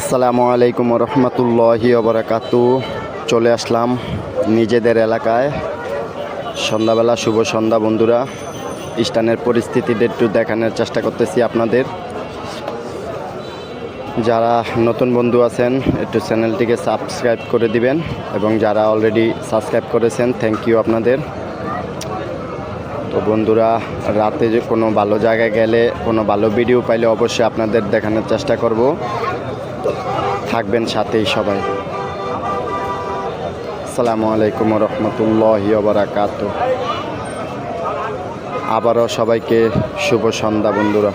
আসসালামু আলাইকুম রহমতুল্লাহি ওবরাকাতু। চলে আসলাম নিজেদের এলাকায়। সন্ধ্যাবেলা, শুভ সন্ধ্যা বন্ধুরা। স্টানের পরিস্থিতিটা একটু দেখানোর চেষ্টা করতেছি আপনাদের। যারা নতুন বন্ধু আছেন, একটু চ্যানেলটিকে সাবস্ক্রাইব করে দিবেন এবং যারা অলরেডি সাবস্ক্রাইব করেছেন থ্যাংক ইউ আপনাদের। তো বন্ধুরা, রাতে যে কোনো ভালো জায়গায় গেলে, কোনো ভালো ভিডিও পাইলে অবশ্যই আপনাদের দেখানোর চেষ্টা করব। থাকবেন সাথেই সবাই। সালামু আলাইকুম রহমতুল্লাহ বারাকাত আবারও সবাইকে শুভ সন্ধ্যা বন্ধুরা।